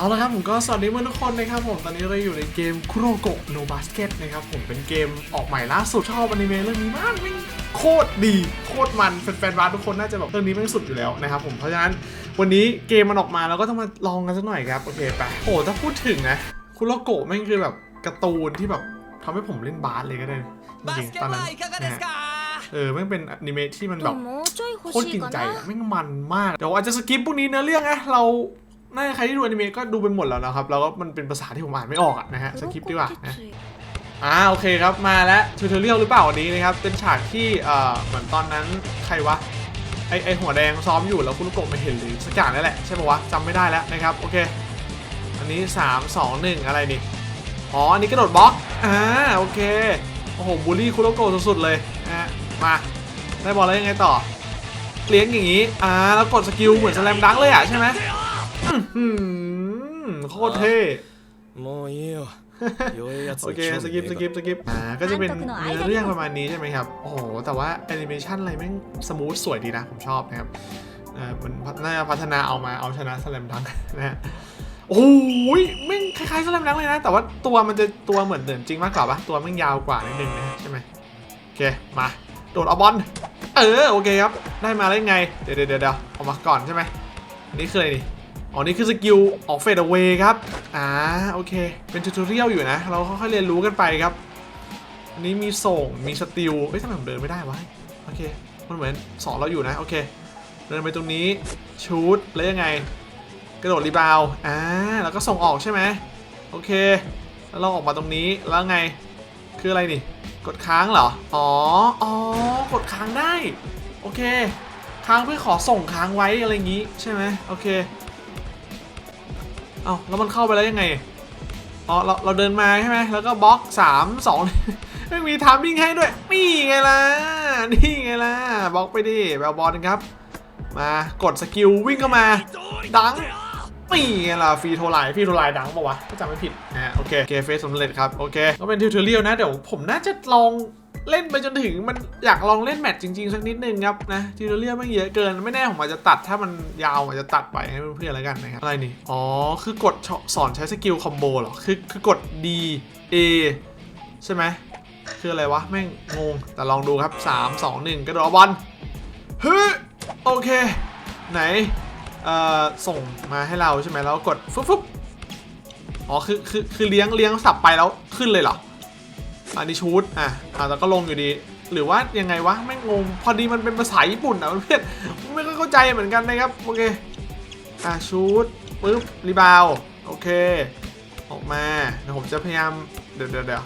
เอาละครับผมก็สวัสดีเพื่อนทุกคนนะครับผมตอนนี้เราอยู่ในเกมคุโรโกะโนบาสเกตนะครับผมเป็นเกมออกใหม่ล่าสุดชอบอนิเมะเรื่องนี้มากวิ่งโคตรดีโคตรมันแฟนๆบาสทุกคนน่าจะแบบเรื่องนี้มันสุดอยู่แล้วนะครับผมเพราะฉะนั้นวันนี้เกมมันออกมาเราก็ต้องมาลองกันสักหน่อยครับโอเคไปโอ้ถ้าพูดถึงนะคุโรโกะแม่งคือแบบการ์ตูนที่แบบทำให้ผมเล่นบาสเลยก็ได้จริงตอนนั้นเออแม่งเป็นอนิเมะที่มันแบบโคตรกินใจแม่งมันมากเดี๋ยวอาจจะสกิปพวกนี้เนื้อเรื่องนะเรา น่าจะใครที่ดูอนิเมะก็ดูไปหมดแล้วนะครับ แล้วก็มันเป็นภาษาที่ผมอ่านไม่ออกอะนะฮะสกิปดีกว่านะอ่าโอเคครับมาแล้วทูทอเรียลหรือเปล่าวันนี้นะครับ เป็นฉากที่เอ่อเหมือนตอนนั้นใครวะไอไอหัวแดงซ้อมอยู่แล้วคุณลูกโกะไม่เห็นหรือสักอย่างนั่นแหละใช่ปะวะจำไม่ได้แล้วนะครับโอเค อันนี้ 3 2 1 อะไรนี่อ๋ออันนี้กระโดดบล็อกอ่าโอเคโอ้โหบูลลี่คุโรโกะสุดๆเลยนะฮะมาได้บอลแล้วยังไงต่อเลี้ยงอย่างนี้อ่าแล้วกดสกิลเหมือนสแลมดังก์เลยอะใช่ไหมอื้อหือ โคตรเท่ もういいよ弱いやつ โอเค สกิป สกิป สกิป อ่า ก็จะเป็นเนื้อเรื่องประมาณนี้ใช่ไหมครับ โอ้โห แต่ว่าแอนิเมชันอะไรแม่งสมูทสวยดีนะ ผมชอบนะครับเอ่ามันน่าจะพัฒนาเอามาเอาชนะสแลมดังก์นะฮะ โอ้ยแม่งคล้ายๆสแลมดังก์เลยนะ แต่ว่าตัวมันจะตัวเหมือนเดิมจริงมากกว่าปะตัวแม่งยาวกว่านิดนึงนะฮะใช่ไหมโอเค มา โดดเอาบอล เออ โอเคครับ ได้มาได้ไง เดี๋ยวเดี๋ยวเดี๋ยวเอามาก่อนใช่ไหมอันนี้คืออะไรนี่ อ๋อนี่คือสกิลออกเฟดเวย์ครับ อ่าโอเค เป็นทูตอเรียลอยู่นะ เราค่อยๆเรียนรู้กันไปครับ อันนี้มีส่ง มีสติลเฮ้ยทำไมผมเดินไม่ได้วะ โอเค มันเหมือนสอนเราอยู่นะ โอเค เดินไปตรงนี้ ชูดแล้วยังไง กระโดดรีบาว อ่า แล้วก็ส่งออกใช่ไหม โอเค แล้วเราออกมาตรงนี้ แล้วไง คืออะไรนี่ กดค้างเหรอ อ๋อ อ๋อ กดค้างได้ โอเค ค้างเพื่อขอส่งค้างไว้อะไรอย่างงี้ใช่ไหมโอเค เอาแล้วมันเข้าไปแล้วยังไงอ๋อเราเราเดินมาใช่ไหมแล้วก็บล็อกสามสองไม่มีทามมิ่งให้ด้วยนี่ไงล่ะนี่ไงล่ะบล็อกไปดิแบลบอลครับ มากดสกิลวิ่งเข้ามา ดังนี่ไงล่ะฟรีโทรไลน์ฟรีโทรไลน์ดังปะวะถ้าจำไม่ผิดนะโอเคเกเฟสสำเร็จครับโอเคก็เป็นทิวทอเรียลนะเดี๋ยวผมน่าจะลอง เล่นไปจนถึงมันอยากลองเล่นแมตช์จริงๆ สักนิดนึงครับนะทิวเรียลไม่เยอะเกินไม่แน่ผมอาจจะตัดถ้ามันยาวอาจจะตัดไปให้เพื่อนๆแล้วกันนะครับอะไรนี่อ๋อคือกดสอนใช้สกิลคอมโบเหรอคือคือกด D A ใช่ไหมคืออะไรวะแม่งงงแต่ลองดูครับ 3 2 1 กระโดดบอลเฮ้ยโอเค ไหนเอ่อส่งมาให้เราใช่ไหมแล้วกดฟึบฟึบอ๋อคือคือคือเลี้ยงเลี้ยงสับไปแล้วขึ้นเลยเหรอ อันนี้ชูดอะอะแล้วก็ลงอยู่ดี หรือว่ายังไงวะไม่งง พอดีมันเป็นภาษาญี่ปุ่นอะเพื่อนไม่ค่อยเข้าใจเหมือนกันนะครับโอเคอะชูดปึ๊บรีบาวโอเค ออกมาเดี๋ยวผมจะพยายามเดี๋ยวเดี๋ยวเดี๋ยว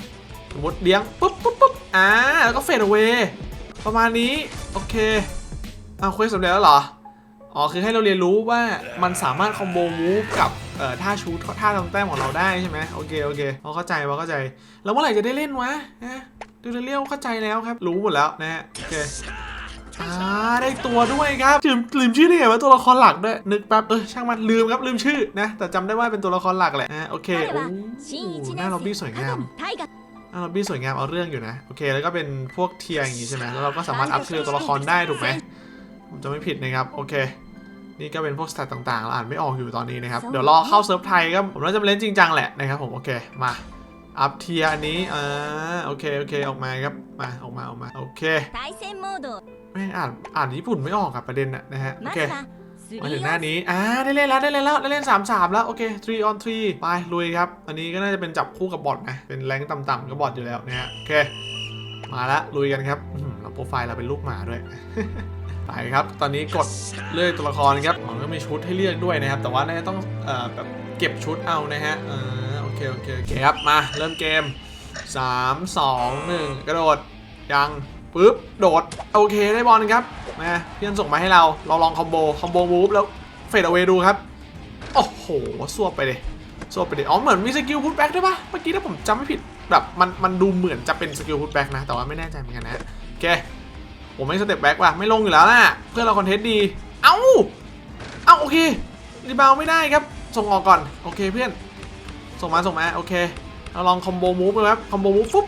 สมมติเลี้ยงปุ๊บปุ๊บปุ๊บอ่าแล้วก็เฟดเอา a y ประมาณนี้โอเคเอาเควสสำเร็จแล้วเหรออ๋อคือให้เราเรียนรู้ว่ามันสามารถคอมโบมูฟกับ เอ่อท่าชูท่าทำแต้มของเราได้ใช่ไหมโอเคโอเคเราเข้าใจเราเข้าใจ แล้วเมื่อไหร่จะได้เล่นวะนะดูเรียวเข้าใจแล้วครับ รู้หมดแล้วนะฮะโอเคอ่าได้ตัวด้วยครับลืมลืมชื่อได้ไงว่าตัวละครหลักด้วยนึกแป๊บเออช่างมันลืมครับลืมชื่อนะ แต่จำได้ว่าเป็นตัวละครหลักแหละนะโอเคโอ้หน้าล็อบบี้สวยงามอะล็อบบี้สวยงามเอาเรื่องอยู่นะโอเคแล้วก็เป็นพวกเทียร์อย่างงี้ใช่ไหมแล้วเราก็สามารถอัพเทียร์ตัวละครได้ถูกไหมผมจะไม่ผิดนะครับโอเค นี่ก็เป็นพวกสแตทต่างๆเราอ่านไม่ออกอยู่ตอนนี้นะครับ เดี๋ยวรอเข้าเซิร์ฟไทยก็ผมน่าจะเล่นจริงจังแหละนะครับผม โอเค มา อัพเทียอันนี้ อ่โอเค โอเค ออกมาครับ มา ออกมา ออกมา โอเคไม่อ่าน อ่านญี่ปุ่นไม่ออกกับประเด็นอะนะฮะ โอเค มาถึงหน้านี้ อ่า ได้เล่นแล้ว ได้เล่นแล้ว ได้เล่น 3 3 แล้ว โอเค3 on 3ไป ลุยครับ อันนี้ก็น่าจะเป็นจับคู่กับบอทนะ เป็นแรงต่ำๆกับบอทอยู่แล้วนะฮะ โอเค มาละลุยกันครับเราโปรไฟล์เราเป็นลูกหมาด้วย ไปครับ ตอนนี้กดเลือกตัวละครครับอ๋อก็มีชุดให้เลือกด้วยนะครับ แต่ว่าน่าจะต้องเอ่อแบบเก็บชุดเอานะฮะเออโอเคโอเคโอเคครับ มาเริ่มเกม 3 2 1 กระโดด ยังปึ๊บ โดด โอเคได้บอลครับมาเพื่อนส่งมาให้เรา เราลองคอมโบ คอมโบมูฟแล้วเฟดเอา a y ดูครับ โอ้โหสวบไปเลยสวบไปเลยอ๋อ เหมือนมีสกิลพุทแบ็กด้วยปะเมื่อกี้ถ้าผมจำไม่ผิด แบบมันมันดูเหมือนจะเป็นสกิลพุทแบ็กนะ แต่ว่าไม่แน่ใจเหมือนกันนะ โอเค ผมไม่สเต็ปแบ็กว่ะไม่ลงอยู่แล้วนะเพื่อนเราคอนเทนต์ดี เอ้า เอ้าโอเครีบาวไม่ได้ครับ ส่งออกก่อน โอเคเพื่อน ส่งมาส่งมาโอเคเราลองคอมโบมูฟไปครับคอมโบมูฟฟุ๊บ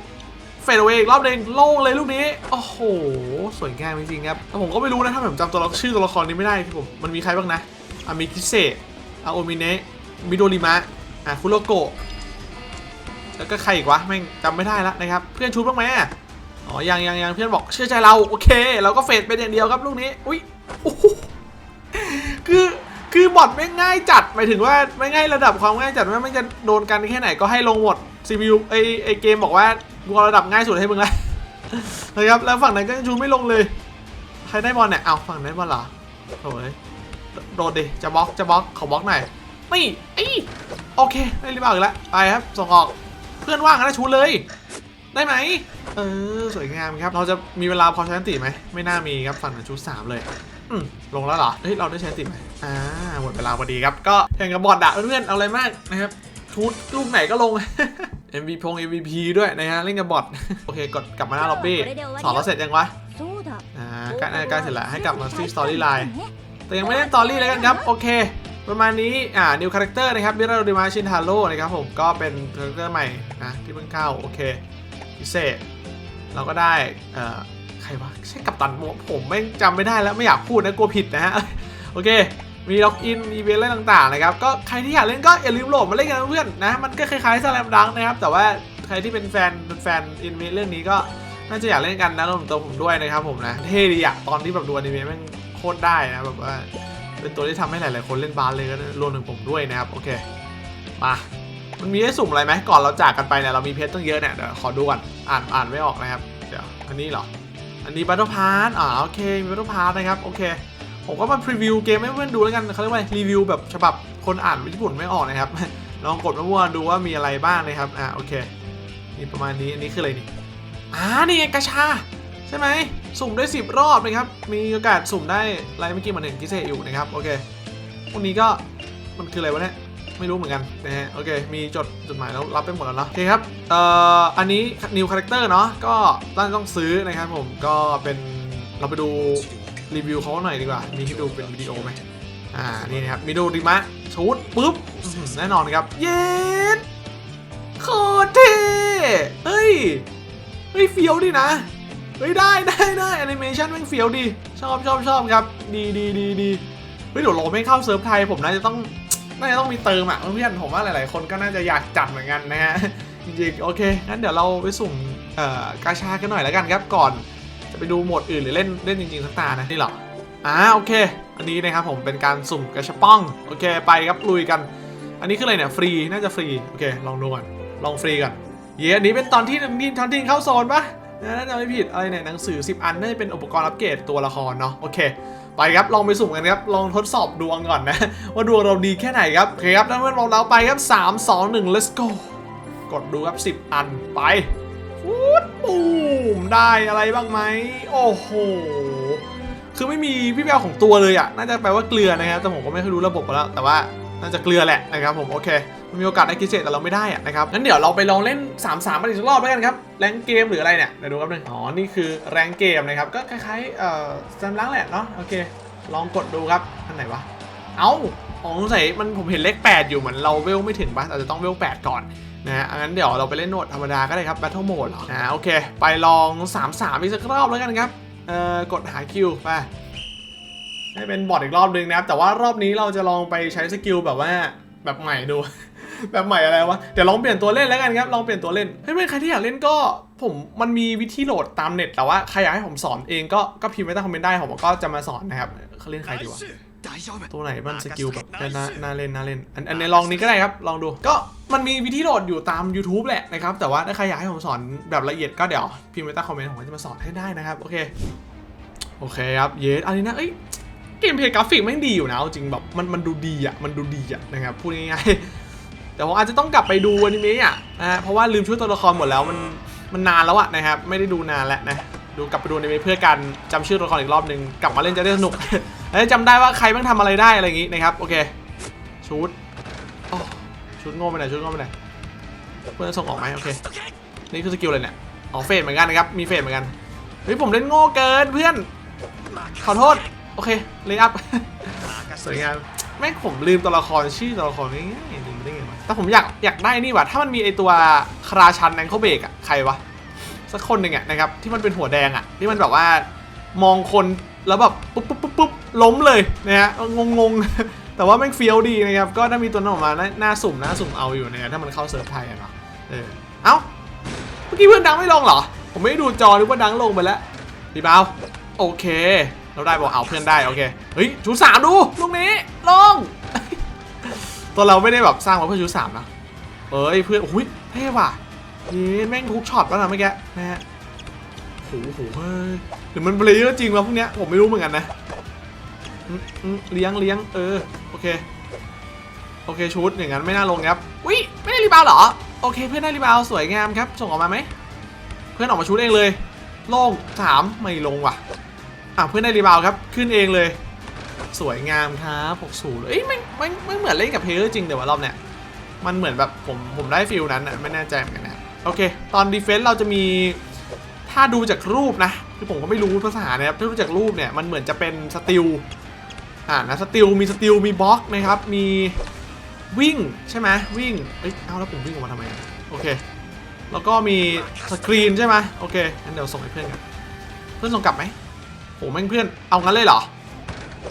เฟดเอา a y อีกรอบหนึงโล่งเลยลูกนี้ โอ้โห สวยงามจริงๆครับแต่ผมก็ไม่รู้นะ ถ้าผมจำตัวละชื่อตัวละครนี้ไม่ได้คือผมมันมีใครบ้างนะอามิคิเซะอาโอมิเนะมิโดริมะอะคุโรโกะแล้วก็ใครอีกวะแม่งจำไม่ได้แล้วนะครับ เพื่อนชูบ้างไหม อ๋อยังยังยังเพื่อนบอกเชื่อใจเราโอเค เราก็เฟดเป็นอย่างเดียวครับลูกนี้ อุ้ยคือคือบอทไม่ง่ายจัดหมายถึงว่าไม่ง่ายระดับความง่ายจัดว่ามันจะโดนกันแค่ไหนก็ให้ลงหมด CPU ไอไอเกมบอกว่ากูเอาระดับง่ายสุดให้มึงแล้วนะครับแล้วฝั่งนั้นก็ชูไม่ลงเลย ใครได้บอลเนี่ยเอาฝั่งนั้นบอลเหรอโอ้ยโดดดิจะบล็อกจะบล็อกขอบล็อกหน่อยไม่ไอโอเคได้รีบเอาอีกแล้วไปครับส่งออกเพื่อนว่างนะชูเลย ได้ไหม เออ สวยงามครับ เราจะมีเวลาพอใช้ติไหม ไม่น่ามีครับ ฝั่งชุดสามเลยลงแล้วเหรอ เฮ้ย เราได้ใช้ติไหมอ่า หมดเวลาพอดีครับ ก็แข่งกับบอดดะเพื่อนๆ เอาอะไรมากนะครับชุดลูกไหนก็ลง MVP พง MVP ด้วยนะฮะ เล่นกับบอดโอเค กดกลับมาหน้าล็อบบี้ สอนเราเสร็จยังวะ อ่าการกล้เสร็จแล้วให้กลับมาที่สตอรี่ไลน์ แต่ยังไม่เล่นสตอรี่เลยกันครับ โอเคประมาณนี้ อ่านิวคาแรคเตอร์นะครับมิราโดมาชินทาโร่นะครับผม ก็เป็นคาแรคเตอร์ใหม่นะที่เพิ่งเข้า โอเค พิเศษ เราก็ได้ใครวะใช่กัปตันโมผมไม่จำไม่ได้แล้วไม่อยากพูดนะกลัวผิดนะฮะโอเคมีล็อกอินอีเวนต์อะไรต่างๆนะครับก็ใครที่อยากเล่นก็อย่าลืมโหลดมาเล่นกันเพื่อนนะมันก็คล้ายๆสแลมดังนะครับแต่ว่าใครที่เป็นแฟนเป็นแฟนอินเวนต์เรื่องนี้ก็น่าจะอยากเล่นกันนะรวมตัวผมด้วยนะครับผมนะเท่ดีอะตอนที่แบบดูอนิเมะแม่งโคตรได้นะแบบว่าเป็นตัวที่ทำให้หลายๆคนเล่นบาสเลยก็รวมถึงผมด้วยนะครับโอเคมา มันมีให้สุ่มอะไรไหมก่อนเราจากกันไปเนี่ยเรามีเพชรตั้งเยอะเนี่ยเดี๋ยวขอดูก่อนอ่านอ่านไม่ออกนะครับ เดี๋ยวอันนี้เหรอ อันนี้บัตเตอร์พาร์อ่าโอเคมีบัตเตอร์พาร์นะครับโอเคผมก็มาพรีวิวเกมให้เพื่อนดูแล้วกันเขาเรียกว่ารีวิวแบบฉบับคนอ่านญี่ปุ่นไม่ออกนะครับลองกดมาวัวดูว่ามีอะไรบ้างนะครับอ่าโอเคนี่ประมาณนี้อันนี้คืออะไรนี่อ่านี่กระชาใช่ไหมสุ่มได้ 10 รอบนะครับ มีโอกาสสุ่มได้อะไรเมื่อกี้มันเห็นกิเซอยู่นะครับโอเคพวกนี้ก็มันคืออะไรวะเนี่ย ไม่รู้เหมือนกันนะฮะโอเค มีจดจดหมายแล้วรับไปหมดแล้วเนาะโอเคครับเอ่ออันนี้ new character เนาะก็ต้องต้องซื้อนะครับผมก็เป็นเราไปดูรีวิวเขาหน่อยดีกว่า มีให้ดูเป็นวิดีโอไหมอ่า นี่นะครับ มีดูดิมะชุดปุ๊บ แน่นอนครับ เย็ดโคตรเท่เฮ้ย เฮ้ยเฟี้ยวดินะ เฮ้ย ได้ได้ได้แอนิเมชันแม่งเฟี้ยวดี ชอบชอบชอบครับ ดีดีดีดีเฮ้ย เดี๋ยวเราไม่เข้าเซิร์ฟไทย ผมน่าจะต้อง น่าจะต้องมีเติมอะเพื่อนผมว่าหลาย ๆ คนก็น่าจะอยากจัดเหมือนกันนะฮะจริงๆโอเคงั้นเดี๋ยวเราไปสุ่มกาชากันหน่อยแล้วกันครับก่อน จะไปดูโหมดอื่นหรือเล่นเล่นจริง ๆสักตานะนี่หรออ่าโอเค อันนี้นะครับผมเป็นการสุ่มกระชับป้องโอเคไปครับลุยกัน อันนี้คืออะไรเนี่ยฟรีน่าจะฟรีโอเคลองดูก่อนลองฟรีก่อนเย้อันนี้เป็นตอนที่ทีมทอนทีมเข้าโซนปะ น่าจะไม่ผิดอะไรเนี่ยหนังสือ 10 อันน่าจะเป็นอุปกรณ์อัปเกรดตัวละครเนาะโอเค ไปครับลองไปสุ่มกันครับลองทดสอบดวงก่อนนะ ว่าดวงเราดีแค่ไหนครับโอเคครับท่านเพื่อนเราเราไปครับ 3 2 1 let's go กดดูครับ 10 อันไปฟูดปูมได้อะไรบ้างไหมโอ้โหคือไม่มีพี่แววของตัวเลยอะน่าจะแปลว่าเกลือนะครับแต่ผมก็ไม่ค่อยรู้ระบบแล้วแต่ว่าน่าจะเกลือแหละนะครับผมโอเค มันมีโอกาสได้กิเศษแต่เราไม่ได้อะนะครับงั้นเดี๋ยวเราไปลองเล่น 3 3กันอีกสักรอบแล้วกันครับแรงเกมหรืออะไรเนี่ยเดี๋ยวดูครับหนึ่งอ๋อนี่คือแรงเกมนะครับก็คล้ายๆเอ่อสแตมล้างแหละเนาะโอเค ลองกดดูครับอันไหนวะเอ้าอ๋อสงสัยมันผมเห็นเลข8อยู่เหมือนเราเวลไม่ถึงปะอาจจะต้องเวล8ก่อนนะฮะงั้นเดี๋ยวเราไปเล่นโหมดธรรมดาก็ได้ครับ Battle Mode เหรออ่าโอเค ไปลอง 3 3 อีกสักรอบแล้วกันครับ เอ่อ กดหาคิวไปให้เป็นบอทอีกรอบนึงนะครับ แต่ว่ารอบนี้เราจะลองไปใช้สกิลแบบว่าแบบใหม่ดู แบบใหม่อะไรวะ เดี๋ยวลองเปลี่ยนตัวเล่นแล้วกันครับ ลองเปลี่ยนตัวเล่นเฮ้ยใครที่อยากเล่นก็ผมมันมีวิธีโหลดตามเน็ตแต่ว่าใครอยากให้ผมสอนเองก็ก็พิมพ์ไว้ใต้คอมเมนต์ได้ผมก็จะมาสอนนะครับเขาเล่นใครดีวะตัวไหนมันสกิลแบบน่าน่าเล่นน่าเล่น อันอันในลองนี้ก็ได้ครับ ลองดู ก็มันมีวิธีโหลดอยู่ตาม YouTube แหละนะครับ แต่ว่าถ้าใครอยากให้ผมสอนแบบละเอียดก็เดี๋ยวพิมพ์ไว้ใต้คอมเมนต์ผมจะมาสอนให้ได้นะครับ โอเค โอเคครับ เยสอันนี้นะเอ้ย เกมเพลย์กราฟิกแม่งดีอยู่นะจริงแบบมันมันดูดีอะ มันดูดีอะนะครับ พูดง่ายๆ แต่ผมอาจจะต้องกลับไปดูอนิเมะอะนะฮะเพราะว่าลืมชื่อตัวละครหมดแล้วมันมันนานแล้วอะนะครับไม่ได้ดูนานแล้วนะดูกลับไปดูอนิเมะเพื่อการจำชื่อตัวละครอีกรอบหนึ่งกลับมาเล่นจะได้สนุกแล้วจำได้ว่าใครบ้างทำอะไรได้อะไรอย่างงี้นะครับโอเคชุดชุดโง่ไปไหนชุดโง่ไปไหนเพื่อนส่งออกไหมโอเคนี่คือสกิลอะไรเนี่ยอ๋อเฟดเหมือนกันนะครับมีเฟดเหมือนกันเฮ้ยผมเล่นโง่เกินเพื่อนขอโทษโอเคเลยอัพสวยงาม แม่งผมลืมตัวละครชื่อตัวละครง่ายๆลืมได้ไงวะแต่ผมอยากอยากได้นี่ว่ะถ้ามันมีไอตัวคราชันแองเขาเบกอะใครวะสักคนหนึ่งอะนะครับที่มันเป็นหัวแดงอะที่มันแบบว่ามองคนแล้วแบบปุ๊บปุ๊บปุ๊บปุ๊บล้มเลยนะฮะงงงๆแต่ว่าแม่งเฟี้ยวดีนะครับก็ถ้ามีตัวนั้นออกมาน่าน่าสุ่มหน่าสุ่มเอาอยู่นะถ้ามันเข้าเซิร์ฟไทยอะเนาะเออเอ้าเมื่อกี้เพื่อนดังไม่ลงเหรอ ผมไม่ได้ดูจอนึกว่าดังลงไปแล้วดีเบาโอเค เราได้บอกเอาเพื่อนได้โอเคเฮ้ยชูสามดูลูกนี้ลงตัวเราไม่ได้แบบสร้างมาเพื่อชูสามนะเอ้ยเพื่อนโอ้ยเท่ว่ะนี่แม่งทุกช็อตแล้วนะเมื่อกี้นะฮะโอ้โหเฮ้ยหรือมันเบลเยอร์จริงวะพวกเนี้ยผมไม่รู้เหมือนกันนะเลี้ยงเลี้ยงเออโอเคโอเคชุดอย่างนั้นไม่น่าลงครับวิไม่ได้รีบาวเหรอโอเค เพื่อนได้รีบาวสวยงามครับส่งออกมาไหมเพื่อนออกมาชุดเองเลย โล่งสามไม่ลงว่ะ อะเพื่อนได้รีบาวครับ ขึ้นเองเลย สวยงามครับหกศูนย์เอ้ยไม่ไม่ไม่เหมือนเล่นกับเพลเยอร์จริงแต่ว่ารอบเนี้ยมันเหมือนแบบผมผมได้ฟิลนั้นอะไม่แน่ใจเหมือนกันนะโอเค ตอนดีเฟนส์เราจะมีถ้าดูจากรูปนะคือผมก็ไม่รู้ภาษานะครับถ้าดูจากรูปเนี่ยมันเหมือนจะเป็นสติลอ่านะสติลมีสติลมีบล็อกนะครับมีวิ่งใช่ไหมวิ่งเอ้ยเอาแล้วผมวิ่งออกมาทำไมอะโอเคแล้วก็มีสกรีนใช่ไหมโอเคงั้นเดี๋ยวส่งให้เพื่อนกันเพื่อนส่งกลับไหม โหแม่งเพื่อนเอางั้นเลยเหรอ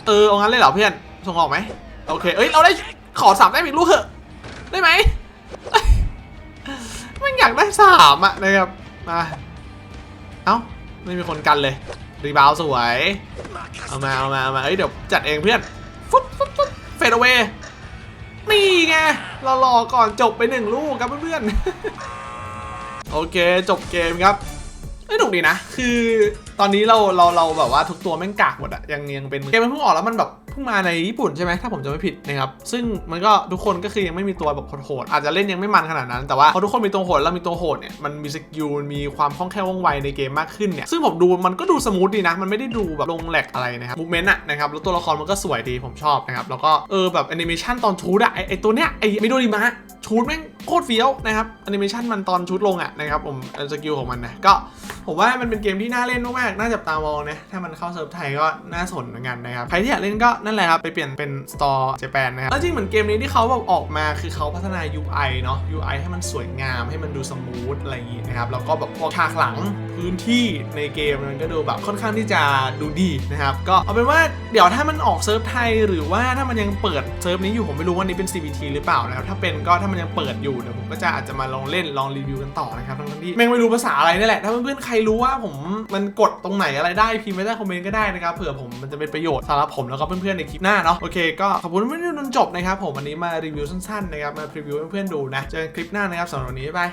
เออเอางั้นเลยเหรอเพื่อนส่งออกไหมโอเคเอ้ยเราได้ขอสามได้อีกลูกเหอะได้ไหมม่งอยากได้สามอะนะครับมาเอ้าไม่มีคนกันเลยรีบาวสวยเอามาเอามาเอามาเอ้ยเดี๋ยวจัดเองเพื่อนฟุ๊บฟุ๊บฟุ๊บเฟดเอาเวนี่ไงเรารอก่อนจบไปหนึ่งลูกครับเพื่อนๆโอเคจบเกมครับเอ้ยหนุกดีนะ คือ ตอนนี้เราเราเราแบบว่าทุกตัวแม่งกากหมดอะยังยังเป็นเกมมันเพิ่งออกแล้วมันแบบเพิ่งมาในญี่ปุ่นใช่ไหมถ้าผมจะไม่ผิดนะครับซึ่งมันก็ทุกคนก็คือยังไม่มีตัวแบบโหดอาจจะเล่นยังไม่มันขนาดนั้นแต่ว่าพอทุกคนมีตัวโหดแล้วมีตัวโหดเนี่ยมันมีสกิลมีความคล่องแคล่วว่องไวในเกมมากขึ้นเนี่ยซึ่งผมดูมันก็ดูสมูทดีนะ มันไม่ได้ดูแบบลงแหลกอะไรนะครับมูเมนต์อะนะครับแล้วตัวละครมันก็สวยดีผมชอบนะครับแล้วก็เออแบบแอนิเมชันตอนชูดอะไอไอตัวเนี้ยไอมิโดริมะชูดแม่งโคตรเฟี้ยวนะครับแอนิเมชันมันตอนชูดลงอะนะครับผมสกิลของมันนะก็ ผมว่ามันเป็นเกมที่น่าเล่นมากๆน่าจับตามองนะ ถ้ามันเข้าเซิร์ฟไทยก็น่าสนเหมือนกันนะครับ ใครที่อยากเล่นก็นั่นแหละครับ ไปเปลี่ยนเป็นสตอร์เจแปนนะครับ แล้วจริงเหมือนเกมนี้ที่เขาแบบออกมาคือเขาพัฒนา UI เนาะ UI ให้มันสวยงามให้มันดูสมูทอะไรอย่างงี้นะครับ แล้วก็แบบพวกฉากหลังพื้นที่ในเกมมันก็ดูแบบค่อนข้างที่จะดูดีนะครับ ก็เอาเป็นว่าเดี๋ยวถ้ามันออกเซิร์ฟไทย หรือว่าถ้ามันยังเปิดเซิร์ฟนี้อยู่ผมไม่รู้ว่านี้เป็น CBT หรือเปล่านะครับถ้าเป็นก็ถ้ามันยังเปิดอยู่เดี๋ยวผมก็จะอาจจะมาลองเล่นลองรีวิวกันต่อนะครับทั้งที่แม่งไม่รู้ภาษาอะไรนี่แหละถ้าเพื่อนๆใครรู้ว่าผมมันกดตรงไหนอะไรได้พิมพ์ไว้ใต้คอมเมนต์ก็ได้นะครับเผื่อผมมันจะเป็นประโยชน์สำหรับผมแล้วก็เพื่อนๆในคลิปหน้าเนาะโอเคก็ขอบคุณที่ดูจนจบนะครับผมวันนี้มารีวิวสั้นๆนะครับมาพรีวิวให้เพื่อนๆดูนะเจอกันคลิปหน้านะครับสำหรับวันนี้บ๊ายบาย